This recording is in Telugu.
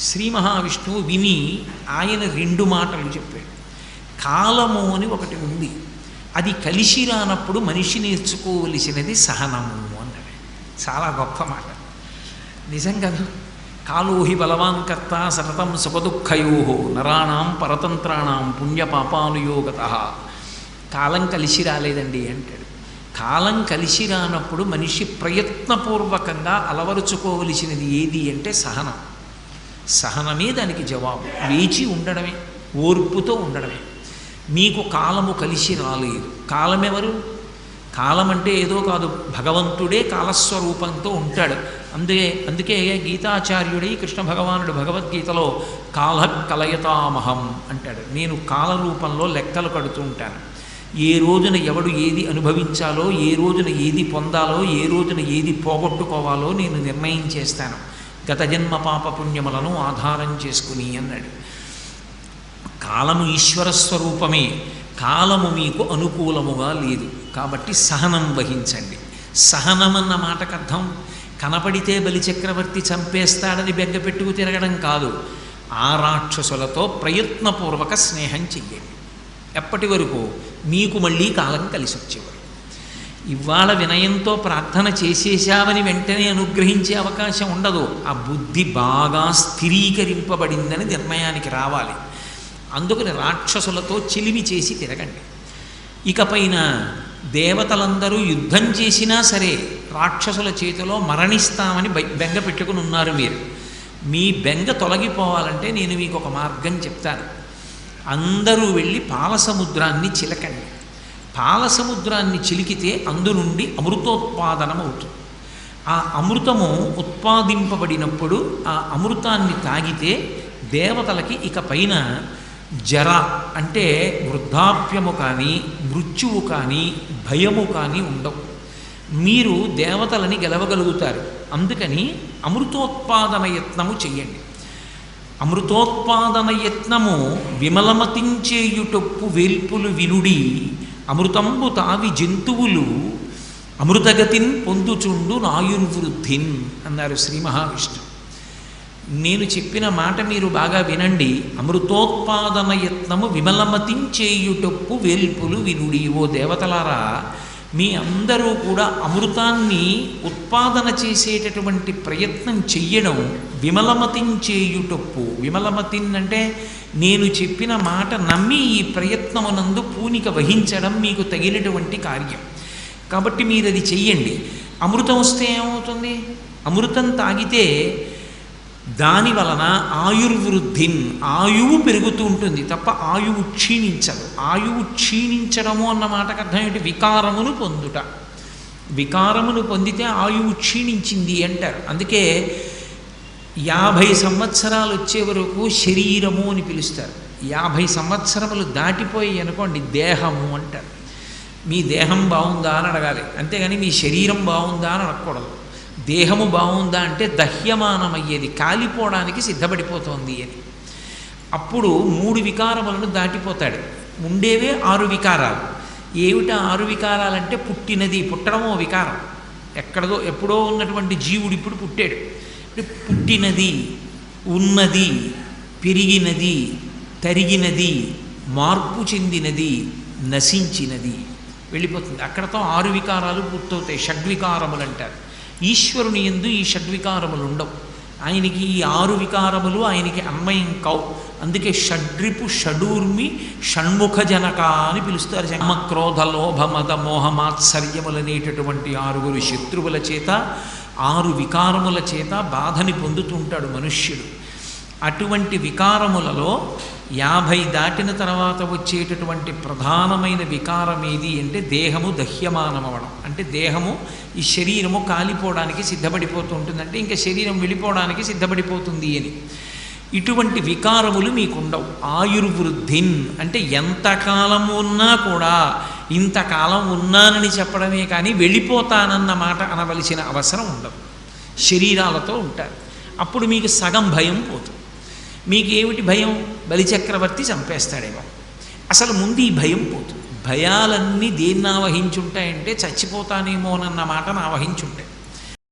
శ్రీ మహావిష్ణువు విని ఆయన రెండు మాటలు చెప్పాడు. కాలము అని ఒకటి ఉంది. అది కలిసి రానప్పుడు మనిషి నేర్చుకోవలసినది సహనము అన్నాడు. చాలా గొప్ప మాట. నిజం కదా కాలోహి బలవాన్ కర్త సతతం సుఖదుఃఖయో నరాణం పరతంత్రాణం పుణ్యపాపానుయోగత కాలం కలిసి రాలేదండి అంటాడు. కాలం కలిసి రానప్పుడు మనిషి ప్రయత్నపూర్వకంగా అలవరుచుకోవలసినది ఏది అంటే సహనం. సహనమే దానికి జవాబు. వేచి ఉండడమే ఓర్పుతో ఉండడమే. మీకు కాలము కలిసి రాలేదు. కాలం ఎవరు కాలం అంటే ఏదో కాదు భగవంతుడే కాలస్వరూపంతో ఉంటాడు. అందుకే అందుకే గీతాచార్యుడై కృష్ణ భగవానుడు భగవద్గీతలో కాల కలయతామహం అంటాడు. నేను కాల రూపంలో లెక్కలు కడుతూ ఉంటాను. ఏ రోజున ఎవడు ఏది అనుభవించాలో ఏ రోజున ఏది పొందాలో ఏ రోజున ఏది పోగొట్టుకోవాలో నేను నిర్ణయం చేస్తాను. గత జన్మ పాప పుణ్యములను ఆధారం చేసుకుని అన్నాడు. కాలము ఈశ్వర స్వరూపమే కాలము మీకు అనుకూలముగా లేదు. కాబట్టి సహనం వహించండి. సహనం అన్న మాటకు అర్థం కనపడితే బలిచక్రవర్తి చంపేస్తాడని బెగ్గపెట్టుకు తిరగడం కాదు. ఆ రాక్షసులతో ప్రయత్నపూర్వక స్నేహం చెయ్యండి. ఎప్పటి వరకు? మీకు మళ్ళీ కాలం కలిసి వచ్చేవారు ఇవాళ వినయంతో ప్రార్థన చేసేశావని వెంటనే అనుగ్రహించే అవకాశం ఉండదు. ఆ బుద్ధి బాగా స్థిరీకరింపబడిందని నిర్ణయానికి రావాలి. అందుకని రాక్షసులతో చిలిమి చేసి తిరగండి. ఇకపైన దేవతలందరూ యుద్ధం చేసినా సరే రాక్షసుల చేతిలో మరణిస్తామని బెంగ పెట్టుకుని ఉన్నారు మీరు. మీ బెంగ తొలగిపోవాలంటే నేను మీకు ఒక మార్గం చెప్తాను. అందరూ వెళ్ళి పాలసముద్రాన్ని చిలకండి. పాలసముద్రాన్ని చిలికితే అందు నుండి అమృతోత్పాదనం అవుతుంది. ఆ అమృతము ఉత్పాదింపబడినప్పుడు ఆ అమృతాన్ని తాగితే దేవతలకి ఇక పైన జర అంటే వృద్ధాప్యము కానీ మృత్యువు కానీ భయము కానీ ఉండవు. మీరు దేవతలని గెలవగలుగుతారు. అందుకని అమృతోత్పాదన యత్నము చెయ్యండి. అమృతోత్పాదన యత్నము విమలమతించేయుటొప్పు వేల్పులు వినుడి అమృతంబు తావి జంతువులు అమృతగతిన్ పొందుచుండు నాయుర్వృద్ధిన్ అన్నారు శ్రీ మహావిష్ణు. నేను చెప్పిన మాట మీరు బాగా వినండి. అమృతోత్పాదన యత్నము విమలమతించేయుటప్పు వేల్పులు వినుడి. ఓ దేవతలారా మీ అందరూ కూడా అమృతాన్ని ఉత్పాదన చేసేటటువంటి ప్రయత్నం చెయ్యడం విమలమతించేయుటొప్పు విమలమతిన్ అంటే నేను చెప్పిన మాట నమ్మి ఈ ప్రయత్నమునందు పూనిక వహించడం మీకు తగినటువంటి కార్యం. కాబట్టి మీరు అది చెయ్యండి. అమృతం వస్తే ఏమవుతుంది? అమృతం తాగితే దాని వలన ఆయుర్వృద్ధిన్ ఆయువు పెరుగుతూ ఉంటుంది తప్ప ఆయువు క్షీణించదు. ఆయువు క్షీణించడము అన్న మాటకు అర్థం ఏంటి? వికారమును పొందుట. వికారమును పొందితే ఆయువు క్షీణించింది అంటారు. అందుకే యాభై సంవత్సరాలు వచ్చే వరకు శరీరము అని పిలుస్తారు. యాభై సంవత్సరములు దాటిపోయి అనుకోండి దేహము అంటారు. మీ దేహం బాగుందా అని అడగాలి. అంతేగాని మీ శరీరం బాగుందా అని అడగకూడదు. దేహము బాగుందా అంటే దహ్యమానమయ్యేది కాలిపోవడానికి సిద్ధపడిపోతోంది అని. అప్పుడు మూడు వికారములను దాటిపోతాడు. ఉండేవే ఆరు వికారాలు. ఏమిటా ఆరు వికారాలంటే పుట్టినది పుట్టడమో వికారం. ఎక్కడదో ఎప్పుడో ఉన్నటువంటి జీవుడు ఇప్పుడు పుట్టాడు. పుట్టినది ఉన్నది పెరిగినది తరిగినది మార్పు చెందినది నశించినది. వెళ్ళిపోతుంది. అక్కడతో ఆరు వికారాలు పూర్తవుతాయి. షడ్వికారములు అంటారు. ఈశ్వరుని ఎందు ఈ షడ్వికారములు ఉండవు. ఆయనకి ఈ ఆరు వికారములు ఆయనకి అన్వయం కావు. అందుకే షడ్రిపు షడూర్మి షణ్ముఖ జనక అని పిలుస్తారు కామ, క్రోధ లోభ మద మోహ మాత్సర్యములనేటటువంటి ఆరుగురు శత్రువుల చేత ఆరు వికారముల చేత బాధని పొందుతుంటాడు మనుష్యుడు. అటువంటి వికారములలో యాభై దాటిన తర్వాత వచ్చేటటువంటి ప్రధానమైన వికారం ఏది అంటే దేహము దహ్యమానమవడం. అంటే దేహము ఈ శరీరము కాలిపోవడానికి సిద్ధపడిపోతూ ఉంటుంది అంటే ఇంకా శరీరం వెళ్ళిపోవడానికి సిద్ధపడిపోతుంది అని. ఇటువంటి వికారములు మీకుండవు. ఆయుర్వృద్ధిన్ అంటే ఎంతకాలం ఉన్నా కూడా ఇంతకాలం ఉన్నానని చెప్పడమే కానీ వెళ్ళిపోతానన్న మాట అనవలసిన అవసరం ఉండదు. శరీరాలతో ఉంటారు. అప్పుడు మీకు సగం భయం పోతుంది. మీకేమిటి భయం? బలిచక్రవర్తి చంపేస్తాడేమో. అసలు ముందు ఈ భయం పోతుంది. భయాలన్నీ దేన్ని ఆవహించుంటాయంటే చచ్చిపోతానేమోనన్న మాటను ఆవహించుంటాయి.